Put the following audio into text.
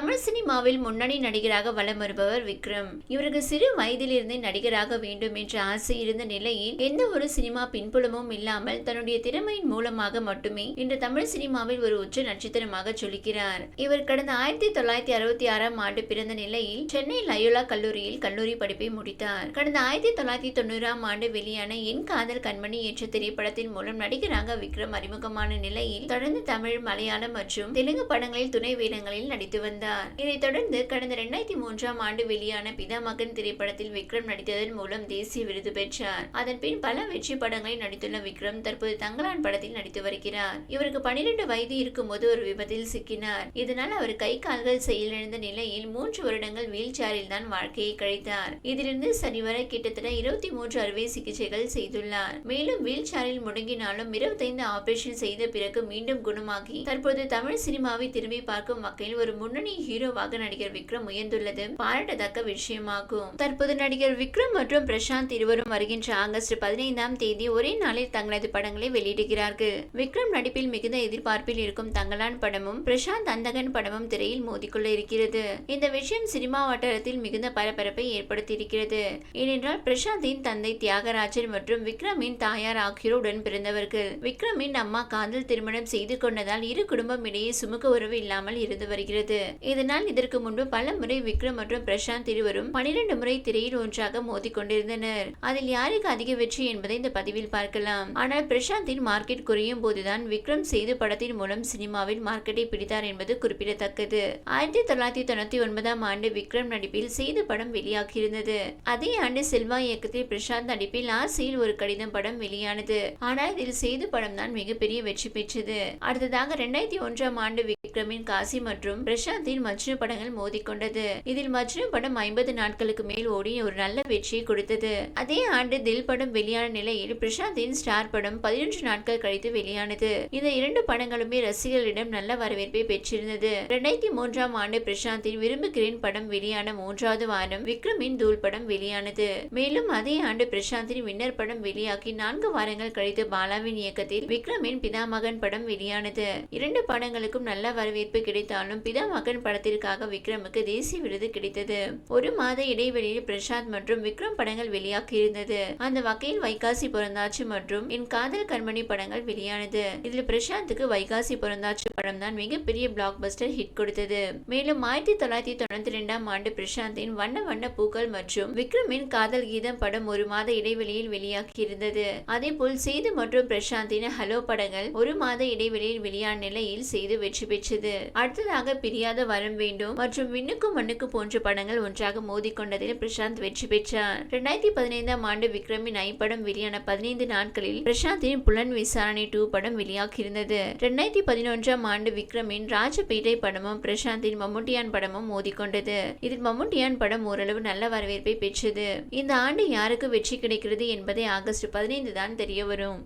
தமிழ் சினிமாவில் முன்னணி நடிகராக வலம் வருபவர் விக்ரம். இவருக்கு சிறு வயதிலிருந்தே நடிகராக வேண்டும் என்ற ஆசை இருந்த நிலையில் எந்த ஒரு சினிமா பின்புலமும் இல்லாமல் தன்னுடைய திறமையின் மூலமாக மட்டுமே இன்று தமிழ் சினிமாவில் ஒரு உச்ச நட்சத்திரமாக சொல்லிக்கிறார் இவர் கடந்த ஆயிரத்தி தொள்ளாயிரத்தி அறுபத்தி ஆறாம் ஆண்டு பிறந்த நிலையில் சென்னை லயோலா கல்லூரியில் கல்லூரி படிப்பை முடித்தார். கடந்த ஆயிரத்தி தொள்ளாயிரத்தி தொண்ணூறாம் ஆண்டு வெளியான என் காதல் கண்மணி என்ற திரைப்படத்தின் மூலம் நடிகராக விக்ரம் அறிமுகமான நிலையில் தொடர்ந்து தமிழ் மலையாளம் மற்றும் தெலுங்கு படங்களில் துணை வேடங்களில் நடித்து வந்தார். இதைத் தொடர்ந்து கடந்த இரண்டாயிரத்தி மூன்றாம் ஆண்டு வெளியான பிதா மகன் திரைப்படத்தில் விக்ரம் நடித்ததன் மூலம் தேசிய விருது பெற்றார். அதன் பின் பல வெற்றி படங்களில் நடித்துள்ள விக்ரம் தற்போது தங்கலான் படத்தில் நடித்து வருகிறார். இவருக்கு பனிரெண்டு வயது இருக்கும்போது ஒரு விபத்தில் சிக்கினார். இதனால் அவர் கை கால்கள் செயலிழந்த நிலையில் மூன்று வருடங்கள் வீல் சேரில் தான் வாழ்க்கையை கழித்தார். இதிலிருந்து சரிவர கிட்டத்தட்ட இருபத்தி மூன்று அறுவை சிகிச்சைகள் செய்துள்ளார். மேலும் வீல் சேரில் முடங்கினாலும் இருபத்தைந்து ஆபரேஷன் செய்த பிறகு மீண்டும் குணமாகி தற்போது தமிழ் சினிமாவை திரும்பி பார்க்கும் வகையில் ஒரு முன்னணி ஹீரோவாக நடிகர் விக்ரம் உயர்ந்துள்ளது. பாராட்டத்தக்க விஷயமாகும். தற்போது நடிகர் விக்ரம் மற்றும் பிரசாந்த் இருவரும் வருகின்ற ஆகஸ்ட் பதினைந்தாம் தேதி ஒரே நாளில் தங்களது படங்களை வெளியிடுகிறார்கள். விக்ரம் நடிப்பில் மிகுந்த எதிர்பார்ப்பில் இருக்கும் தங்கலான் படமும் பிரசாந்த் அந்தகன் படமும் திரையில் மோதிக்கொள்ள இருக்கிறது. இந்த விஷயம் சினிமா வட்டாரத்தில் மிகுந்த பரபரப்பை ஏற்படுத்தியிருக்கிறது. ஏனென்றால் பிரசாந்தின் தந்தை தியாகராஜன் மற்றும் விக்ரமின் தாயார் ஆகியோர் உடன் பிறந்தவர்கள். விக்ரமின் அம்மா காதல் திருமணம் செய்து கொண்டதால் இரு குடும்பம் இடையே சுமூக உறவு இல்லாமல் இருந்து வருகிறது. இதனால் இதற்கு முன்பு பல முறை விக்ரம் மற்றும் பிரசாந்த் இருவரும் பனிரெண்டு முறை திரையில் ஒன்றாக மோதி கொண்டிருந்தனர். அதில் யாருக்கு அதிக வெற்றி என்பதை இந்த பதிவில் பார்க்கலாம். ஆனால் பிரசாந்தின் மார்க்கெட் குறையும் போதுதான் விக்ரம் செய்து படத்தின் மூலம் சினிமாவில் மார்க்கெட்டை பிடித்தார் என்பது குறிப்பிடத்தக்கது. ஆயிரத்தி தொள்ளாயிரத்தி தொண்ணூத்தி ஒன்பதாம் ஆண்டு விக்ரம் நடிப்பில் செய்து படம் வெளியாகியிருந்தது. அதே ஆண்டு செல்வா இயக்கத்தில் பிரசாந்த் நடிப்பில் ஆசையில் ஒரு கடிதம் படம் வெளியானது. ஆனால் இதில் செய்து படம் தான் மிகப்பெரிய வெற்றி பெற்றது. அடுத்ததாக இரண்டாயிரத்தி ஒன்றாம் ஆண்டு விக்ரமின் காசி மற்றும் பிரசாந்தின் மஜ்னு படங்கள் மோதிக்கொண்டது. இதில் மஜ்னு படம் ஐம்பது நாட்களுக்கு மேல் ஓடி ஒரு நல்ல வெற்றியை கொடுத்தது. அதே ஆண்டு தில் படம் வெளியான நிலையில் பிரசாந்தின் ஸ்டார் படம் பதினொன்று நாட்கள் கழித்து வெளியானது. இந்த இரண்டு படங்களுமே ரசிகர்களிடம் நல்ல வரவேற்பை பெற்றிருந்தது. இரண்டாயிரத்தி மூன்றாம் ஆண்டு பிரசாந்தின் விரும்புகிறேன் படம் வெளியான மூன்றாவது வாரம் விக்ரமின் தூள் படம் வெளியானது. மேலும் அதே ஆண்டு பிரசாந்தின் வின்னர் படம் வெளியாகி நான்கு வாரங்கள் கழித்து பாலாவின் இயக்கத்தில் விக்ரமின் பிதாமகன் படம் வெளியானது. இரண்டு படங்களுக்கும் நல்ல வரவேற்பு கிடைத்தாலும் பிதா மகன் படத்திற்காக விக்ரமுக்கு தேசிய விருது கிடைத்தது. ஒரு மாத இடைவெளியில் பிரசாத் மற்றும் விக்ரம் படங்கள் வெளியாகி இருந்தது. அந்த வகையில் வைகாசி பிறந்தாச்சு மற்றும் என் காதல் கண்மணி படங்கள் வெளியானது. இதில் பிரசாந்துக்கு வைகாசி பிறந்தாச்சு படம் தான் மிகப்பெரிய பிளாக் பஸ்டர் ஹிட் கொடுத்தது. மேலும் ஆயிரத்தி தொள்ளாயிரத்தி தொண்ணூத்தி ரெண்டாம் ஆண்டு பிரசாந்தின் வண்ண வண்ண பூக்கள் மற்றும் விக்ரமின் காதல் கீதம் படம் ஒரு மாத இடைவெளியில் வெளியாகி இருந்தது. அதே போல் சேது மற்றும் பிரசாந்தின் ஹலோ படங்கள் ஒரு மாத இடைவெளியில் வெளியான நிலையில் செய்து வெற்றி பெற்றது அடுத்ததாக பிரியாத வரம் வேண்டும் மற்றும் விண்ணுக்கு மண்ணுக்கு போன்ற படங்கள் ஒன்றாக மோதிக்கொண்டதில் பிரசாந்த் வெற்றி பெற்றார். இரண்டாயிரத்தி பதினைந்தாம் ஆண்டு விக்ரமின் ஐ படம் வெளியான பதினைந்து நாட்களில் பிரசாந்தின் புலன் விசாரணை டூ படம் வெளியாகியிருந்தது. இரண்டாயிரத்தி பதினொன்றாம் ஆண்டு விக்ரமின் ராஜபேட்டை படமும் பிரசாந்தின் மம்முட்டியான் படமும் மோதிக்கொண்டது. இதில் மம்முட்டியான் படம் ஓரளவு நல்ல வரவேற்பை பெற்றது. இந்த ஆண்டு யாருக்கு வெற்றி கிடைக்கிறது என்பதை ஆகஸ்ட் பதினைந்து தான் தெரிய வரும்